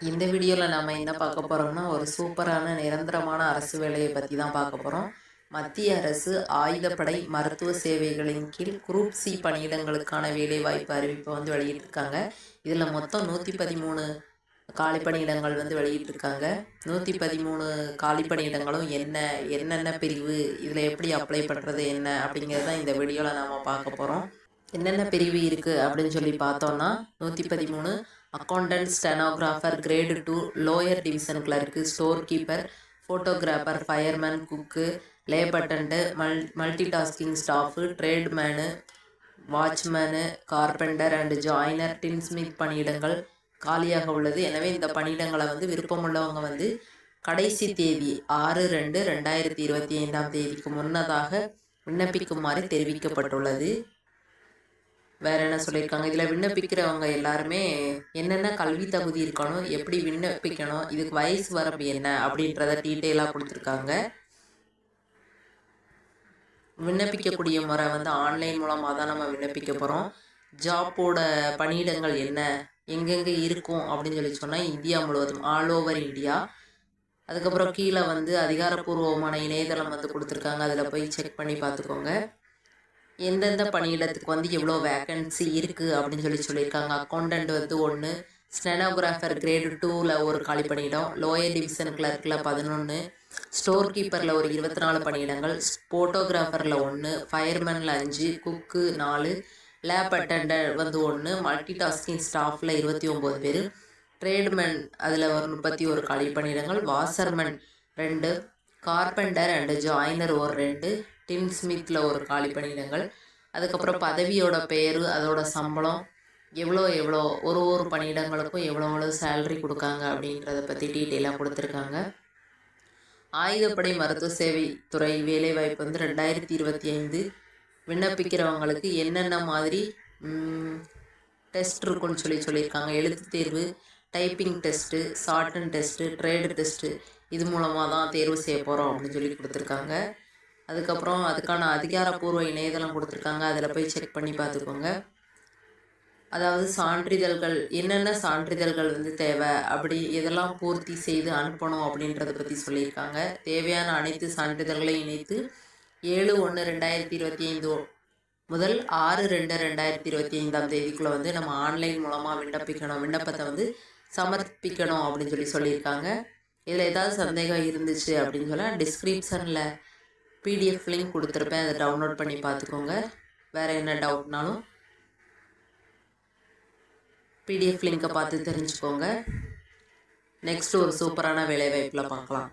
இந்த வீடியோவில் நம்ம என்ன பார்க்க போகிறோம்னா ஒரு சூப்பரான நிரந்தரமான அரசு வேலையை பற்றி தான் பார்க்க போகிறோம் மத்திய அரசு ஆயுதப்படை மருத்துவ சேவைகளின் கீழ் குரூப் சி பணியிடங்களுக்கான வேலைவாய்ப்பு அறிவிப்பை வந்து வெளியிட்டிருக்காங்க. இதில் மொத்தம் நூற்றி பதிமூணு காலி பணியிடங்கள் வந்து வெளியிட்டிருக்காங்க. நூற்றி பதிமூணு காலி பணியிடங்களும் என்ன என்னென்ன பிரிவு இதில் எப்படி அப்ளை பண்ணுறது என்ன அப்படிங்கிறது தான் இந்த வீடியோவில் நாம் பார்க்க போகிறோம் என்னென்ன பிரிவு இருக்குது அப்படின்னு சொல்லி பார்த்தோன்னா நூற்றி பதிமூணு accountant stenographer grade two lower division clerk store keeper photographer fireman cook lab attendant Mal multi tasking staff tradesman watchman carpenter and joiner tinsmith பணியிடங்கள் காலியாக உள்ளது. எனவே இந்த பணியிடங்களை வந்து விருப்பமுள்ளவங்க வந்து கடைசி தேதி ஆறு ரெண்டு ரெண்டாயிரத்தி இருபத்தி ஐந்தாம் தேதிக்கு முன்னதாக விண்ணப்பிக்குமாறு தெரிவிக்கப்பட்டுள்ளது. வேற என்ன சொல்லியிருக்காங்க? இதில் விண்ணப்பிக்கிறவங்க எல்லாருமே என்னென்ன கல்வி தகுதி இருக்கணும் எப்படி விண்ணப்பிக்கணும் இதுக்கு வயசு வரம்பு என்ன அப்படின்றத டீட்டெயிலாக கொடுத்துருக்காங்க. விண்ணப்பிக்கக்கூடிய முறை வந்து ஆன்லைன் மூலமாக தான் நம்ம விண்ணப்பிக்க போகிறோம் ஜாப்போட பணியிடங்கள் என்ன? எங்கெங்கே இருக்கும் அப்படின்னு சொல்லி சொன்னால் இந்தியா முழுவதும் ஆல் ஓவர் இந்தியா. அதுக்கப்புறம் கீழே வந்து அதிகாரப்பூர்வமான இணையதளம் வந்து கொடுத்துருக்காங்க. அதில் போய் செக் பண்ணி பார்த்துக்கோங்க. எந்தெந்த பணியிடத்துக்கு வந்து எவ்வளோ வேக்கன்சி இருக்குது அப்படின்னு சொல்லி சொல்லியிருக்காங்க. அக்கௌண்டன்ட் வந்து ஒன்று ஸ்டெனோகிராஃபர் கிரேடு டூவில் ஒரு காலி பணியிடம் லோயர் டிவிஷன் கிளர்க்கில் பதினொன்று ஸ்டோர் கீப்பரில் ஒரு இருபத்தி நாலு பணியிடங்கள் ஃபோட்டோகிராஃபரில் ஒன்று ஃபயர்மேனில் அஞ்சு குக்கு நாலு லேப் அட்டண்டர் வந்து ஒன்று மல்டி டாஸ்கிங் ஸ்டாஃபில் இருபத்தி ஒம்பது பேர் ட்ரேட்மேன் அதில் ஒரு முப்பத்தி ஒரு காலி பணியிடங்கள் வாசர்மேன் ரெண்டு கார்பெண்டர் அண்டு ஜாயினர் ஒரு ரெண்டு டிம் ஸ்மித்தில் ஒரு காலி பணியிடங்கள் அதுக்கப்புறம் பதவியோட பெயர் அதோட சம்பளம் எவ்வளோ எவ்வளோ ஒரு ஒரு பணியிடங்களுக்கும் எவ்வளோ எவ்வளோ சேலரி கொடுக்காங்க அப்படின்றத பற்றி டீட்டெயிலாக கொடுத்துருக்காங்க. ஆயுதப்படை மருத்துவ சேவை துறை வேலைவாய்ப்பு வந்து ரெண்டாயிரத்தி இருபத்தி ஐந்து. விண்ணப்பிக்கிறவங்களுக்கு என்னென்ன மாதிரி டெஸ்ட் இருக்குன்னு சொல்லி சொல்லியிருக்காங்க. எழுத்து தேர்வு typing test shorthand test trade test இது மூலமாக தான் தேர்வு செய்ய போகிறோம் அப்படின்னு சொல்லி கொடுத்துருக்காங்க. அதுக்கப்புறம் அதுக்கான அதிகாரப்பூர்வ இணையதளம் கொடுத்துருக்காங்க. அதில் போய் செக் பண்ணி பார்த்துக்கோங்க. அதாவது சான்றிதழ்கள் என்னென்ன சான்றிதழ்கள் வந்து தேவை அப்படி எதெல்லாம் பூர்த்தி செய்து அனுப்பணும் அப்படின்றத பற்றி சொல்லியிருக்காங்க. தேவையான அனைத்து சான்றிதழ்களையும் இணைத்து ஏழு ஒன்று ரெண்டாயிரத்தி இருபத்தி ஐந்து முதல் ஆறு ரெண்டு ரெண்டாயிரத்தி இருபத்தி ஐந்தாம் தேதிக்குள்ளே வந்து நம்ம ஆன்லைன் மூலமாக விண்ணப்பிக்கணும். விண்ணப்பத்தை வந்து சமர்ப்பிக்கணும் அப்படின்னு சொல்லி சொல்லியிருக்காங்க. இதில் ஏதாவது சந்தேகம் இருந்துச்சு அப்படின்னு சொன்னால் டிஸ்கிரிப்ஷனில் பிடிஎஃப் லிங்க் கொடுத்துருப்பேன். அதை டவுன்லோட் பண்ணி பார்த்துக்கோங்க. வேறு என்ன டவுட்னாலும் பிடிஎஃப் லிங்கை பார்த்து தெரிஞ்சுக்கோங்க. நெக்ஸ்ட் ஒரு சூப்பரான வேலைவாய்ப்பில் பார்க்கலாம்.